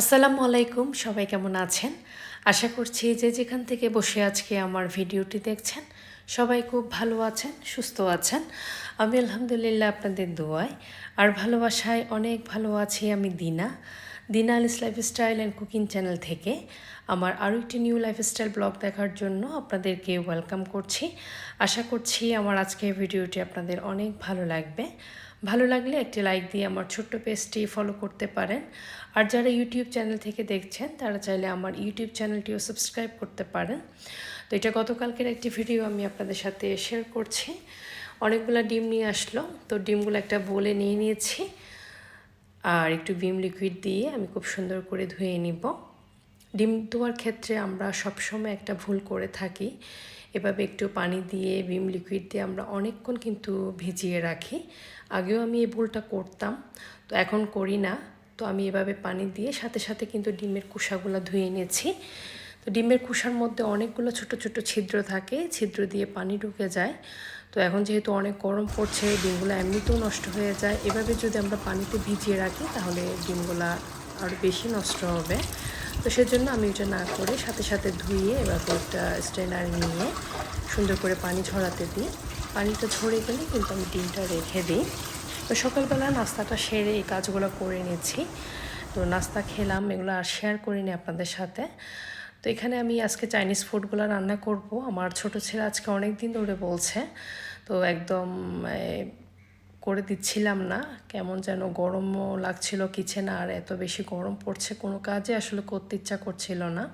আসসালামু আলাইকুম, সবাই কেমন আছেন? আশা করছি যে যেখান থেকে বসে আজকে আমার ভিডিওটি দেখছেন, সবাই খুব ভালো আছেন, সুস্থ আছেন। আমি আলহামদুলিল্লাহ আপনাদের দোয়ায়, আর ভালোবাসায় অনেক ভালো আছি আমি Dina. Dina Ali's lifestyle and cooking channel থেকে আমার আরও একটি নিউ লাইফস্টাইল ব্লগ দেখার জন্য আপনাদেরকে ওয়েলকাম করছি। আশা করছি আমার আজকের ভিডিওটি আপনাদের অনেক ভালো লাগবে। ভালো লাগলে একটি লাইক দিয়ে আমার ছোট্ট পেজটি ফলো করতে পারেন। আর যারা ইউটিউব চ্যানেল থেকে দেখছেন, তারা চাইলে আমার ইউটিউব চ্যানেলটিও সাবস্ক্রাইব করতে পারেন। তো এটা গতকালকের একটি ভিডিও আমি আপনাদের সাথে শেয়ার করছি। অনেকগুলো ডিম নিয়ে আসলো, তো ডিমগুলো একটা বলে নিয়ে নিয়েছি। আর একটু ভিম লিকুইড দিয়ে আমি খুব সুন্দর করে ধুয়ে নিব। ডিম ধোয়ার ক্ষেত্রে আমরা সবসময় একটা ভুল করে থাকি। এভাবে একটু পানি দিয়ে, ভিম লিকুইড দিয়ে আমরা অনেকক্ষণ কিন্তু ভিজিয়ে রাখি। আগেও আমি এই ভুলটা করতাম, তো এখন করি না। তো আমি এভাবে পানি দিয়ে সাথে সাথে কিন্তু ডিমের কুসাগুলো ধুয়ে নিয়েছি। তো ডিমের কুসার মধ্যে অনেকগুলো ছোট ছোট ছিদ্র থাকে, ছিদ্র দিয়ে পানি ঢুকে যায়। তো এখন যেহেতু অনেক গরম পড়ছে, ডিমগুলো এমনিতেও নষ্ট হয়ে যায়। এভাবে যদি আমরা পানিতে ভিজিয়ে রাখি তাহলে ডিমগুলো আরও বেশি নষ্ট হবে। তো সেজন্য আমি এটা না করে সাথে সাথে ধুয়ে এভাবে একটা স্ট্রেনার নিয়ে সুন্দর করে পানি ঝরাতে দিই। পানিটা ঝরে গেলে কিন্তু আমি ডিমটা রেখে দিই। তো সকালবেলা নাস্তাটা সেরে এই কাজগুলো করে নিয়েছি। তো নাস্তা খেলাম, এগুলো আর শেয়ার করিনি আপনাদের সাথে। তো এখানে আমি আজকে চাইনিজ ফুডগুলো রান্না করব। আমার ছোট ছেলে আজকে অনেক দিন ধরে বলছে, তো একদম করে দিচ্ছিলাম না। কেমন যেন গরমও লাগছিল কিচেনে, আর এত বেশি গরম পড়ছে কোনো কাজে, আসলে করতে ইচ্ছা করছিল না।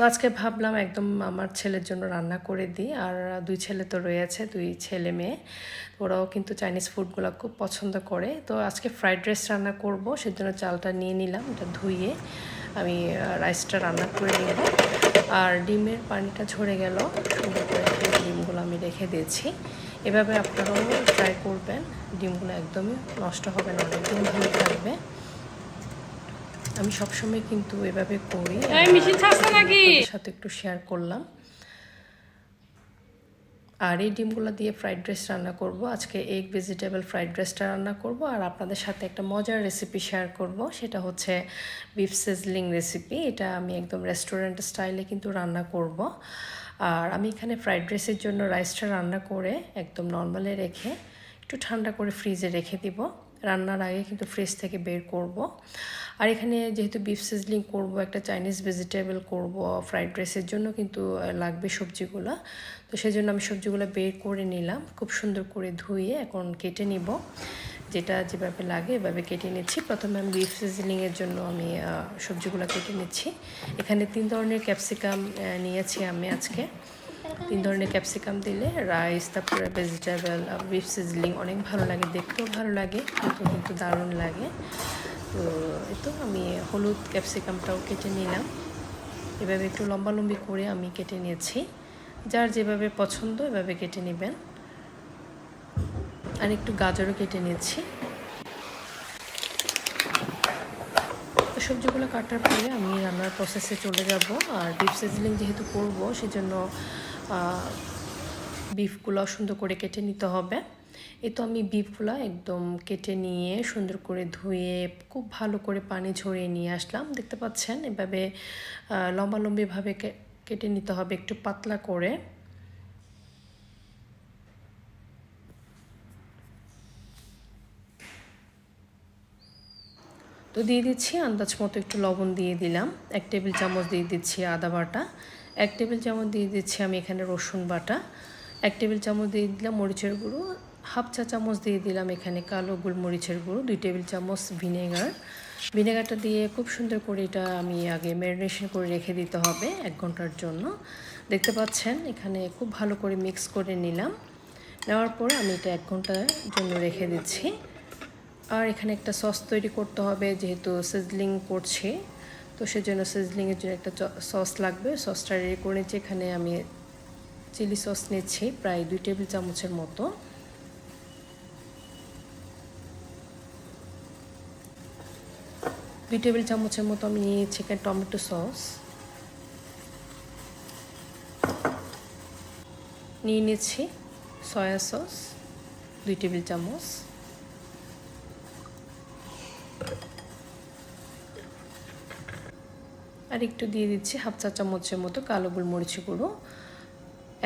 তো আজকে ভাবলাম একদম আমার ছেলের জন্য রান্না করে দিই। আর দুই ছেলে তো রয়েছে, দুই ছেলে মেয়ে। ওরাও কিন্তু চাইনিজ ফুডগুলো খুব পছন্দ করে। তো আজকে ফ্রাইড রাইস রান্না করব, সেজন্য চালটা নিয়ে নিলাম, এটা ধুয়ে আমি রাইসটা রান্না করে নেব। আর ডিমের পানিটা ঝরে গেল, সুন্দর করে ডিমগুলো আমি রেখে দিয়েছি। এভাবে আপনারাও ট্রাই করবেন, ডিমগুলো একদমই নষ্ট হবে না, অনেকদিন ভালো থাকবে। আমি সবসময় কিন্তু এভাবে করি। সাথে একটু শেয়ার করলাম। আর এই ডিমগুলো দিয়ে ফ্রাইড রাইস রান্না করব। আজকে এগ ভেজিটেবল ফ্রাইড রাইসটা রান্না করব। আর আপনাদের সাথে একটা মজার রেসিপি শেয়ার করব। সেটা হচ্ছে বিফ সিজলিং রেসিপি এটা আমি একদম রেস্টুরেন্ট স্টাইলে কিন্তু রান্না করব। আর আমি এখানে ফ্রাইড রাইসের জন্য রাইসটা রান্না করে একদম নর্মালে রেখে একটু ঠান্ডা করে ফ্রিজে রেখে দিব। রান্নার আগে কিন্তু ফ্রিজ থেকে বের করব। আর এখানে যেহেতু বিফ সিজলিং করব, একটা চাইনিজ ভেজিটেবল করব ফ্রাইড রাইসের জন্য কিন্তু লাগবে সবজিগুলো। তো সেই জন্য আমি সবজিগুলো বের করে নিলাম, খুব সুন্দর করে ধুয়ে এখন কেটে নিব। যেটা যেভাবে লাগে এভাবে কেটে নিচ্ছি। প্রথমে আমি বিফ সিজলিংয়ের জন্য আমি সবজিগুলো কেটে নিচ্ছি। এখানে তিন ধরনের ক্যাপসিকাম নিয়েছি আমি আজকে। তিন ধরনের ক্যাপসিকাম দিলে রাইস তারপরে ভেজিটেবল বিফ সিজলিং অনেক ভালো লাগে, দেখতেও ভালো লাগে কিন্তু কিন্তু দারুণ লাগে। তো এই তো আমি হলুদ ক্যাপসিকামটাও কেটে নিলাম। এভাবে একটু লম্বা লম্বি করে আমি কেটে নিয়েছি। যার যেভাবে পছন্দ এভাবে কেটে নেবেন। আর একটু গাজরও কেটে নিয়েছি। সবজিগুলো কাটার পরে আমি রান্নার প্রসেসে চলে যাব। আর বিফ সিজলিং যেহেতু করব, সেজন্য বিফগুলো সুন্দর করে কেটে নিতে হবে। এই তো আমি বিফগুলো একদম কেটে নিয়ে সুন্দর করে ধুয়ে খুব ভালো করে পানি ঝরিয়ে নিয়ে আসলাম। দেখতে পাচ্ছেন, এভাবে লম্বা লম্বিভাবে কেটে নিতে হবে একটু পাতলা করে। তো দিয়ে দিচ্ছি, আন্দাজ মতো একটু লবণ দিয়ে দিলাম। এক টেবিল চামচ দিয়ে দিচ্ছি আদা বাটা। এক টেবিল চামচ দিয়ে দিচ্ছি আমি এখানে রসুন বাটা। এক টেবিল চামচ দিয়ে দিলাম মরিচের গুঁড়ো। হাফ চা চামচ দিয়ে দিলাম এখানে কালো গোলমরিচের গুঁড়ো, দুই টেবিল চামচ ভিনেগার। ভিনেগারটা দিয়ে খুব সুন্দর করে এটা আমি আগে ম্যারিনেশন করে রেখে দিতে হবে এক ঘণ্টার জন্য। দেখতে পাচ্ছেন, এখানে খুব ভালো করে মিক্স করে নিলাম। নেওয়ার পর আমি এটা এক ঘণ্টার জন্য রেখে দিচ্ছি। আর এখানে একটা সস তৈরি করতে হবে, যেহেতু সিজলিং করছি। তো সেজন্য সিজলিংয়ের জন্য একটা সস লাগবে সসটা রেডি করে নিচ্ছি। এখানে আমি চিলি সস নিচ্ছি, প্রায় দুই টেবিল চামচের মতো। দুই টেবিল চামচের মতো আমি নিয়েছি এখানে টমেটো সস নিয়ে নিচ্ছি সয়া সস দুই টেবিল চামচ। আর একটু দিয়ে দিচ্ছি হাফ চা চামচের মতো কালো গোলমরিচ গুঁড়ো।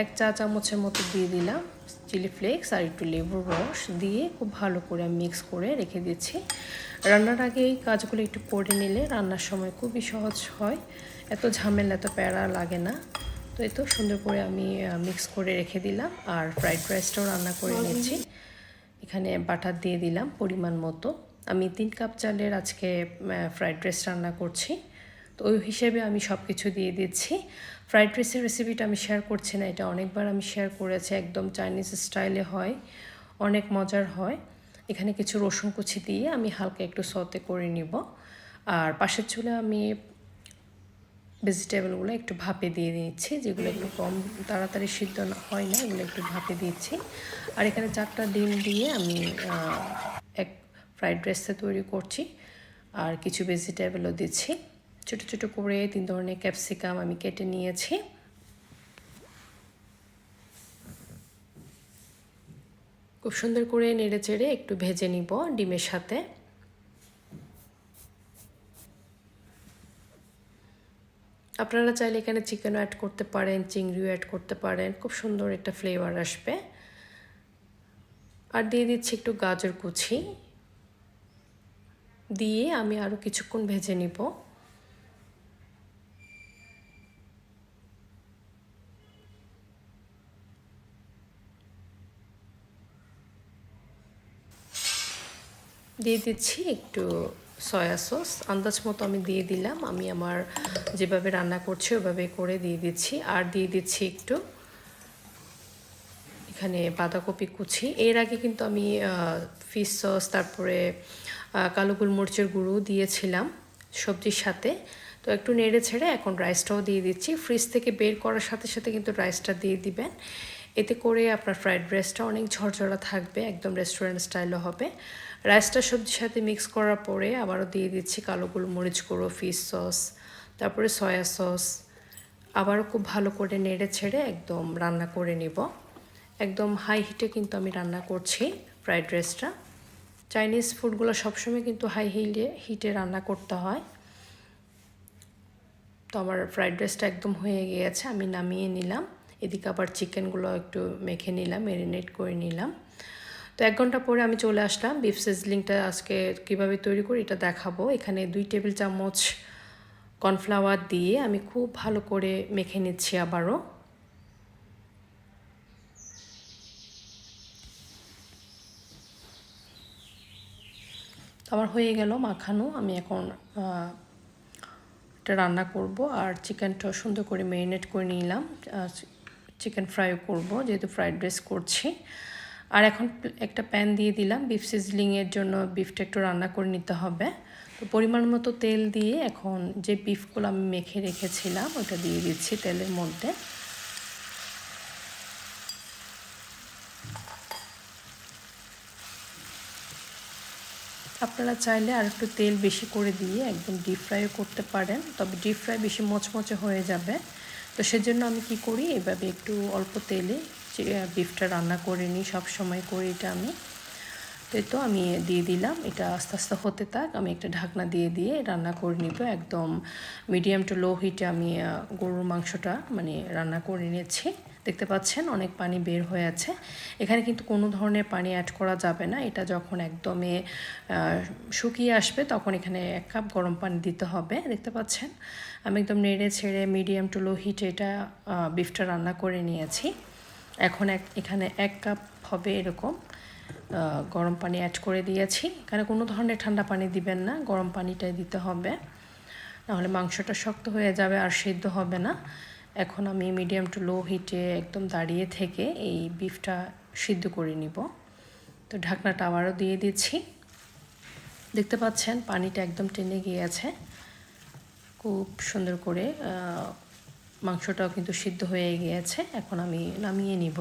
এক চা চামচের মতো দিয়ে দিলাম চিলি ফ্লেক্স আর একটু লেবুর রস দিয়ে খুব ভালো করে আমি মিক্স করে রেখে দিচ্ছি। রান্নার আগে এই কাজগুলো একটু করে নিলে রান্নার সময় খুবই সহজ হয়। এত ঝামেলা এত প্যারা লাগে না। তো এই তো সুন্দর করে আমি মিক্স করে রেখে দিলাম আর ফ্রাইড রাইসটাও রান্না করে নিচ্ছি। এখানে বাটার দিয়ে দিলাম পরিমাণ মতো। আমি তিন কাপ চালের আজকে ফ্রাইড রাইস রান্না করছি। তো ওই হিসেবে আমি সব কিছু দিয়ে দিচ্ছি। ফ্রাইড রাইসের রেসিপিটা আমি শেয়ার করছি না, এটা অনেকবার আমি শেয়ার করেছি, একদম চাইনিজ স্টাইলে হয়, অনেক মজার হয়। এখানে কিছু রসুন কুচি দিয়ে আমি হালকা একটু সতে করে নিব। আর পাশের চুলে আমি ভেজিটেবলগুলো একটু ভাপে দিয়ে দিচ্ছি, যেগুলো একটু কম তাড়াতাড়ি সিদ্ধ হয় না, এগুলো একটু ভাপে দিচ্ছি। আর এখানে চারটা ডিম দিয়ে আমি এক ফ্রাইড রাইসটা তৈরি করছি। আর কিছু ভেজিটেবলও দিচ্ছি। ছোট ছোট করে তিন ধরনের ক্যাপসিকাম আমি কেটে নিয়েছি। খুব সুন্দর করে নেড়ে চেড়ে একটু ভেজে নিব ডিমের সাথে। আপনারা চাইলে এখানে চিকেনও অ্যাড করতে পারেন চিংড়িও অ্যাড করতে পারেন, খুব সুন্দর একটা ফ্লেভার আসবে। আর দিয়ে দিচ্ছি একটু গাজর কুচি। দিয়ে আমি আরও কিছুক্ষণ ভেজে নিব। দিয়ে দিচ্ছি একটু সয়া সস। আন্দাজ মতো আমি দিয়ে দিলাম। আমি আমার যেভাবে রান্না করছি, ওভাবে করে দিয়ে দিচ্ছি। আর দিয়ে দিচ্ছি একটু এখানে বাঁধাকপি কুচি। এর আগে কিন্তু আমি ফিশ সস তারপরে কালো গোলমরিচের গুঁড়ো দিয়েছিলাম সবজির সাথে। তো একটু নেড়ে ছেড়ে এখন রাইসটাও দিয়ে দিচ্ছি। ফ্রিজ থেকে বের করার সাথে সাথে কিন্তু রাইসটা দিয়ে দিবেন। এতে করে আপনার ফ্রাইড রাইসটা অনেক ঝরঝরা থাকবে, একদম রেস্টুরেন্ট স্টাইলও হবে। রাইসটা সবজির সাথে মিক্স করার পরে আবারও দিয়ে দিচ্ছি কালো গোলমরিচ গুঁড়ো ফিশ সস তারপরে সয়া সস আবারও খুব ভালো করে নেড়ে ছেড়ে একদম রান্না করে নিব। একদম হাই হিটে কিন্তু আমি রান্না করছি ফ্রাইড রাইসটা চাইনিজ ফুডগুলো সবসময় কিন্তু হাই হিটে হিটে রান্না করতে হয়। তো আমার ফ্রাইড রাইসটা একদম হয়ে গিয়েছে, আমি নামিয়ে নিলাম। এদিকে আবার চিকেনগুলো একটু মেখে নিলাম ম্যারিনেট করে নিলাম। তো এক ঘণ্টা পরে আমি চলে আসলাম। বিফ সিজলিংটা আজকে কীভাবে তৈরি করি এটা দেখাবো। এখানে দুই টেবিল চামচ কর্নফ্লাওয়ার দিয়ে আমি খুব ভালো করে মেখে নিচ্ছি আবারও। আমার হয়ে গেল মাখানো। আমি এখন এটা রান্না করব। আর চিকেনটা সুন্দর করে ম্যারিনেট করে নিলাম। চিকেন ফ্রাইও করব, যেহেতু ফ্রাইড রাইস করছি। আর এখন একটা প্যান দিয়ে দিলাম বিফ সিজলিংয়ের জন্য বিফটা একটু রান্না করে নিতে হবে। তো পরিমাণ মতো তেল দিয়ে এখন যে বিফগুলো আমি মেখে রেখেছিলাম, ওটা দিয়ে দিচ্ছি তেলের মধ্যে। আপনারা চাইলে আর একটু তেল বেশি করে দিয়ে একদম ডিপ ফ্রাইও করতে পারেন, তবে ডিপ ফ্রাই বেশি মচমচে হয়ে যাবে। তো সেজন্য আমি কি করি, এভাবে একটু অল্প তেলে বিফটা রান্না করে নিই, সব সময় করি এটা আমি। তো তো আমি দিয়ে দিলাম, এটা আস্তে আস্তে হতে থাক, আমি একটা ঢাকনা দিয়ে দিয়ে রান্না করে নিব। একদম মিডিয়াম টু লো হিটে আমি গরুর মাংসটা মানে রান্না করে নিয়েছি। দেখতে পাচ্ছেন, অনেক পানি বের হয়ে আছে। এখানে কিন্তু কোনো ধরনের পানি অ্যাড করা যাবে না। এটা যখন একদমে শুকিয়ে আসবে, তখন এখানে এক কাপ গরম পানি দিতে হবে। দেখতে পাচ্ছেন, আমি একদম নেড়ে ছেড়ে মিডিয়াম টু লো হিটে এটা বিফটা রান্না করে নিয়েছি। এখন এক, এখানে এক কাপ হবে এরকম গরম পানি অ্যাড করে দিয়েছি। এখানে কোনো ধরনের ঠান্ডা পানি দিবেন না, গরম পানিটাই দিতে হবে। নাহলে মাংসটা শক্ত হয়ে যাবে আর সিদ্ধ হবে না। এখন আমি মিডিয়াম টু লো হিটে একদম দাঁড়িয়ে থেকে এই বিফটা সিদ্ধ করে নিব। তো ঢাকনাটা আবারও দিয়ে দিচ্ছি। দেখতে পাচ্ছেন, পানিটা একদম টেনে গিয়েছে। খুব সুন্দর করে মাংসটাও কিন্তু সিদ্ধ হয়ে গিয়েছে। এখন আমি নামিয়ে নিব।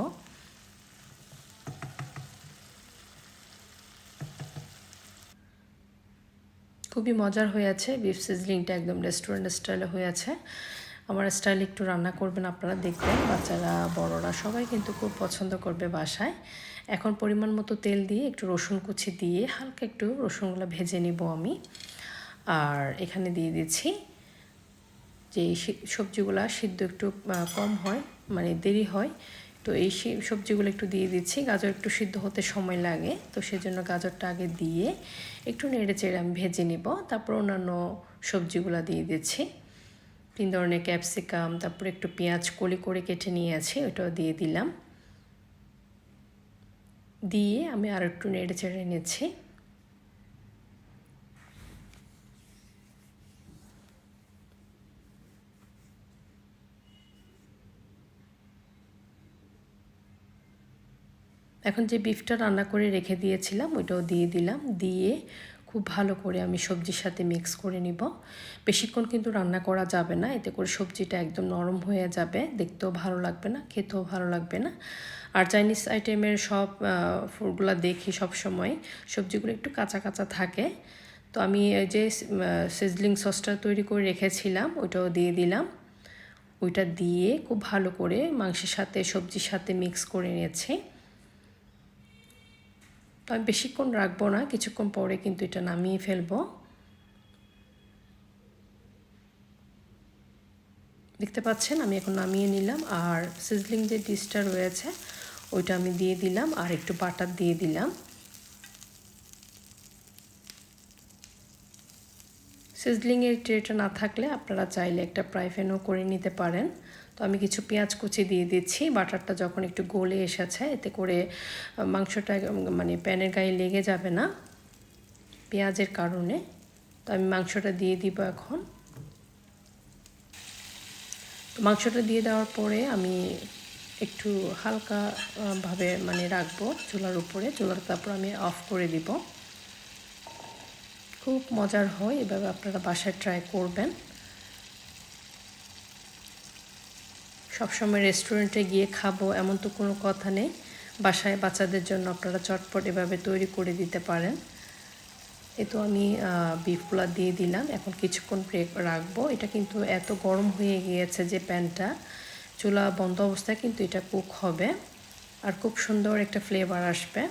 খুবই মজার হয়েছে বিফ সিজলিংটা একদম রেস্টুরেন্ট স্টাইলে হয়েছে আমার স্টাইল একটু রান্না করবেন আপনারা দেখবেন। বাচ্চারা, বড়রা সবাই কিন্তু খুব পছন্দ করবে বাসায়। এখন পরিমাণ মতো তেল দিয়ে একটু রসুন কুচি দিয়ে হালকা একটু রসুনগুলো ভেজে নিব আমি। আর এখানে দিয়ে দিচ্ছি যে সবজিগুলা সিদ্ধ একটু কম হয় মানে দেরি হয়, তো এই সবজিগুলো একটু দিয়ে দিচ্ছি। গাজর একটু সিদ্ধ হতে সময় লাগে, তো সেজন্য গাজরটা আগে দিয়ে একটু নেড়ে চেড়ে আমি ভেজে নিব। তারপর অন্যান্য সবজিগুলো দিয়ে দিচ্ছি। তিন ধরনের ক্যাপসিকাম, তারপরে একটু পেঁয়াজ কলি করে কেটে নিয়েছি ওটাও দিয়ে দিলাম। দিয়ে আমি আর একটু নেড়ে চেড়ে নিচ্ছি। এখন যে বিফটা রান্না করে রেখে দিয়েছিলাম, ওইটাও দিয়ে দিলাম। দিয়ে খুব ভালো করে আমি সবজির সাথে মিক্স করে নিব। বেশিক্ষণ কিন্তু রান্না করা যাবে না, এতে করে সবজিটা একদম নরম হয়ে যাবে, দেখতেও ভালো লাগবে না, খেতেও ভালো লাগবে না। আর চাইনিজ আইটেমের সব ফুডগুলো দেখি সব সময় সবজিগুলো একটু কাঁচা কাঁচা থাকে। তো আমি যে সিজলিং সসটা তৈরি করে রেখেছিলাম, ওইটাও দিয়ে দিলাম। ওইটা দিয়ে খুব ভালো করে মাংসের সাথে, সবজির সাথে মিক্স করে নিয়েছি। তো আমি বেশিক্ষণ রাখব না, কিছুক্ষণ পরে কিন্তু এটা নামিয়ে ফেলব। দেখতে পাচ্ছেন, আমি এখন নামিয়ে নিলাম, আর সিজলিং যে ডিশটা রয়েছে, ওইটা আমি দিয়ে দিলাম, আর একটু বাটার দিয়ে দিলাম। সিজলিংয়ের ট্রেটা না থাকলে আপনারা চাইলে একটা প্রাইফেনও করে নিতে পারেন। তো আমি কিছু পেঁয়াজ কুচি দিয়ে দিচ্ছি। বাটারটা যখন একটু গলে এসেছে, এতে করে মাংসটা মানে প্যানের গায়ে লেগে যাবে না পেঁয়াজের কারণে। তো আমি মাংসটা দিয়ে দিব এখন। তো মাংসটা দিয়ে দেওয়ার পরে আমি একটু হালকাভাবে মানে রাখব চুলার উপরে। চুলার তারপর আমি অফ করে দিব। খুব মজার হয়, এভাবে আপনারা বাসায় ট্রাই করবেন। সবসময় রেস্টুরেন্টে গিয়ে খাব, এমন তো কোনো কথা নেই। বাসায় বাচ্চাদের জন্য আপনারা চটপট এভাবে তৈরি করে দিতে পারেন। এ তো আমি বিফগুলা দিয়ে দিলাম। এখন কিছুক্ষণ ব্রেক রাখব। এটা কিন্তু এত গরম হয়ে গিয়েছে যে প্যানটা। চুলা বন্ধ অবস্থায় কিন্তু এটা কুক হবে। আর খুব সুন্দর একটা ফ্লেভার আসবে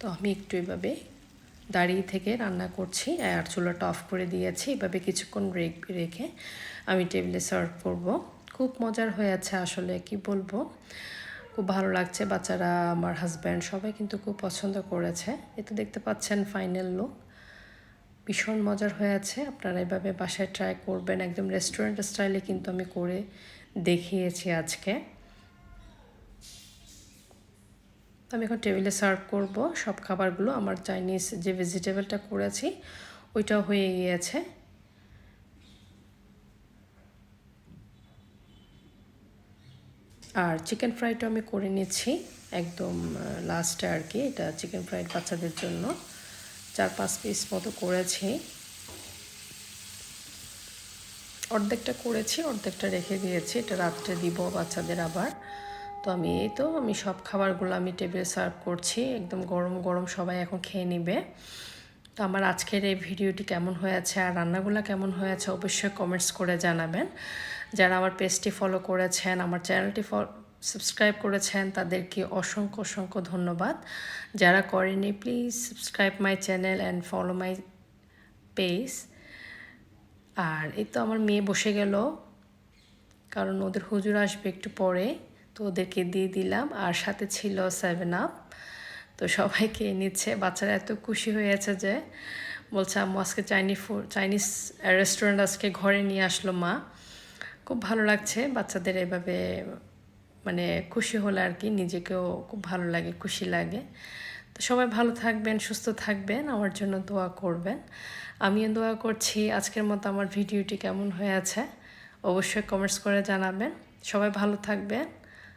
তো আমি একটু এভাবে দাঁড়িয়ে থেকে রান্না করছি। আর চুলাটা অফ করে দিয়েছি। এভাবে কিছুক্ষণ রেখে আমি টেবিলে সার্ভ করব। খুব মজার হয়েছে আসলে, কি বলব? খুব ভালো লাগছে। বাচ্চারা, আমার হাজব্যান্ড সবাই কিন্তু খুব পছন্দ করেছে। এতে দেখতে পাচ্ছেন ফাইনাল লুক ভীষণ মজার হয়েছে আপনারা এভাবে বাসায় ট্রাই করবেন। একদম রেস্টুরেন্ট স্টাইলে কিন্তু আমি করে দেখিয়েছি আজকে। আমি এখন টেবিলে সার্ভ করব। সব খাবারগুলো আমার চাইনিজ যে ভেজিটেবলটা করেছি, ওইটাও হয়ে গিয়েছে। আর চিকেন ফ্রাইটা আমি করে নিচ্ছি একদম লাস্টে আর কি এটা চিকেন ফ্রাইড বাচ্চাদের জন্য। চার পাঁচ পিস মতো করেছি। অর্ধেকটা করেছি, অর্ধেকটা রেখে দিয়েছি। এটা রাত্রে দিব বাচ্চাদের আবার। তো আমি এই তো, আমি সব খাবারগুলো আমি টেবিলে সার্ভ করছি, একদম গরম গরম সবাই এখন খেয়ে নিবে। তো আমার আজকের এই ভিডিওটি কেমন হয়েছে আর রান্নাগুলো কেমন হয়েছে অবশ্যই কমেন্টস করে জানাবেন। যারা আমার পেজটি ফলো করেছেন, আমার চ্যানেলটি সাবস্ক্রাইব করেছেন, তাদেরকে অসংখ্য অসংখ্য ধন্যবাদ। যারা করেনি please subscribe my channel and follow my page আর এই তো আমার মেয়ে বসে গেল, কারণ ওদের হুজুর আসবে একটু পরে। তো ওদেরকে দিয়ে দিলাম। আর সাথে ছিল সেভেন আপ তো সবাইকে নিচ্ছে। বাচ্চারা এত খুশি হয়েছে যে বলছে, আম্মু, আজকে চাইনিজ ফুড চাইনিজ রেস্টুরেন্ট আজকে ঘরে নিয়ে আসলো মা। খুব ভালো লাগছে। বাচ্চাদের এভাবে মানে খুশি হলে আর কি নিজেকেও খুব ভালো লাগে, খুশি লাগে। তো সবাই ভালো থাকবেন, সুস্থ থাকবেন। আমার জন্য দোয়া করবেন। আমিও দোয়া করছি আজকের মতো আমার ভিডিওটি কেমন হয়ে আছে। অবশ্যই কমেন্টস করে জানাবেন। সবাই ভালো থাকবেন।